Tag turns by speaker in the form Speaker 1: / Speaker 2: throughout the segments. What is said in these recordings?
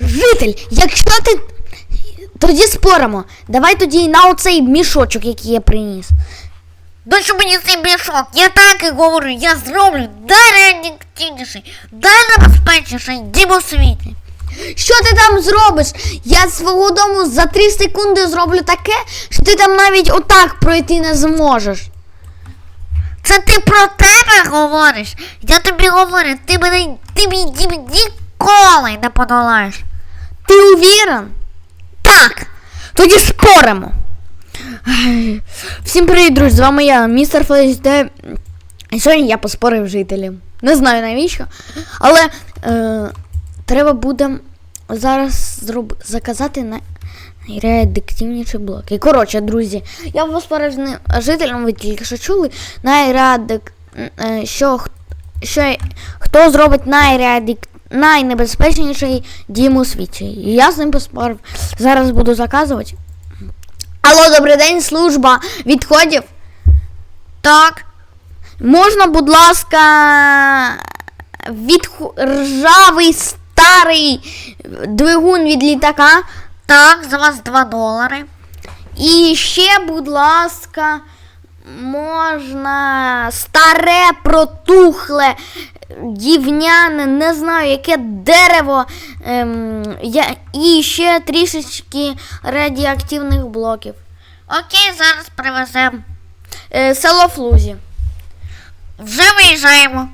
Speaker 1: Житель, якщо ти. Тоді споримо. Давай тоді на оцей мішочок, який я приніс.
Speaker 2: Дощо мені цей мішок? Я так і говорю, я зроблю найреактивніший, найнебезпечніший дім у світі.
Speaker 1: Що ти там зробиш? Я з свого дому за 3 секунди зроблю таке, що ти там навіть отак пройти не зможеш.
Speaker 2: Це ти про тебе говориш? Я тобі говорю, ти мене ти мій дім ніколи не подолаєш.
Speaker 1: Ти увірен?
Speaker 2: Так,
Speaker 1: Тоді споримо. Всім привіт, друзі! З вами я, містер Флейсде. І сьогодні я поспорив жителів. Не знаю навіщо. Але е, треба буде зараз зроб... заказати на найреадиктивніші блоки. Коротше, друзі, я поспорив з жителям, ви тільки що чули. Найреадик... е, що, що хто зробить найреадик... найнебезпечніший дім у світі. Я з ним поспорив. Зараз буду заказувати. Алло, добрий день, служба відходів.
Speaker 2: так.
Speaker 1: Можна, будь ласка, відху... ржавий старий двигун від літака.
Speaker 2: Так, за вас 2 долари.
Speaker 1: І ще, будь ласка, можна старе, протухле, дівняне, не знаю, яке дерево. Ем, я... І ще трішечки радіоактивних блоків.
Speaker 2: Окей, зараз привеземо.
Speaker 1: Е, село Флузі.
Speaker 2: Вже виїжджаємо.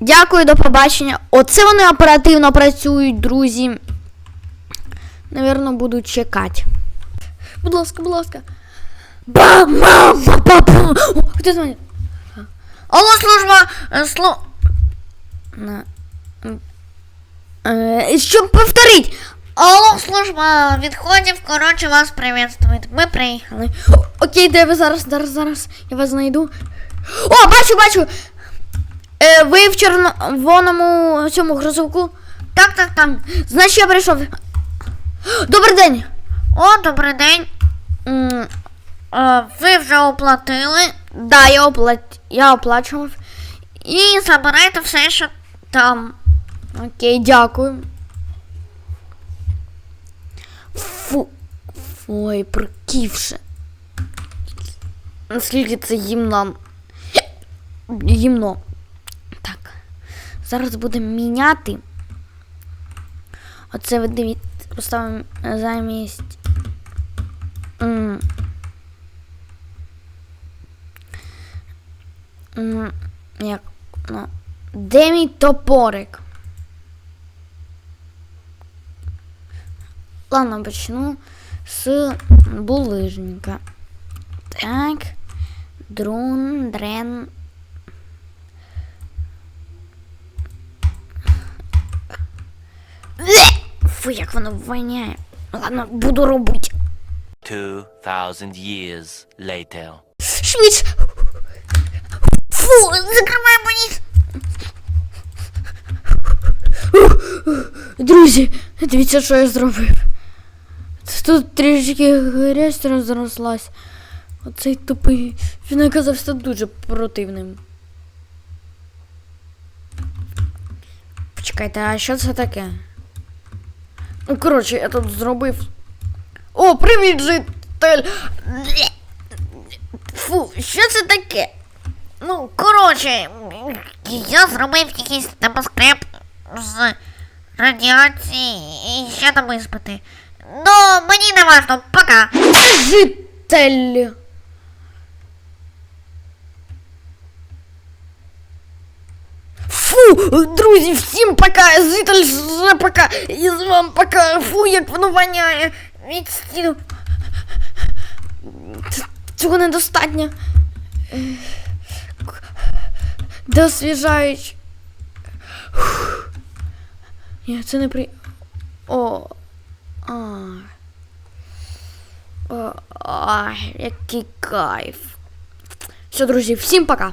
Speaker 1: Дякую, до побачення. Оце вони оперативно працюють, друзі. Навірно, буду чекати. Будь ласка, будь ласка. Ба-ба-ба-ба-ба. Хто дзвонить?
Speaker 2: Алло, служба, слу...
Speaker 1: На. Е, Щоб повторить.
Speaker 2: Алло, служба відходів, коротше, вас приветствують. Ми приїхали.
Speaker 1: Окей, де ви зараз, зараз, зараз. Я вас знайду. О, бачу, бачу. Е, ви в червоному цьому грузовику.
Speaker 2: Так, так, так.
Speaker 1: Значить, я прийшов. Добрий день.
Speaker 2: О, добрий день.
Speaker 1: М,
Speaker 2: ви вже оплатили.
Speaker 1: Да, я, оплат... я оплачував.
Speaker 2: І забирайте все, що там.
Speaker 1: Окей, дякую. Фу. Ой, проківше. Наскільки це гімно. Гімно. Так. Зараз будемо міняти. Оце ви дивіться, поставимо замість. Як? Ну. Де мій топорик? Ладно, почну з булыжника. Так. Друн, дрен. Фу, як воно воняє. Ладно, буду робити.
Speaker 3: 2,000 years later.
Speaker 1: Швидше.
Speaker 2: Фу, закриваємо.
Speaker 1: Друзі, дивіться, що я зробив. Тут трішки грязь розрослась. Оцей тупий. Він оказався дуже противним. Почекайте, а що це таке? Ну, коротше, я тут зробив. О, привіт, житель!
Speaker 2: Фу, що це таке? Ну, коротше, я зробив якийсь небоскреб з радіації і ще там іспити. Ну, мені не важно, пока.
Speaker 1: Житель! Фу, друзі, всім пока! Житель вже пока! І з вами пока! Фу, як воно воняє! Від стіну. Ц- Цього недостатньо. Де освіжають. Фух. Ні, не при. О. А. О, а, який кайф. Все, друзі, всім пока.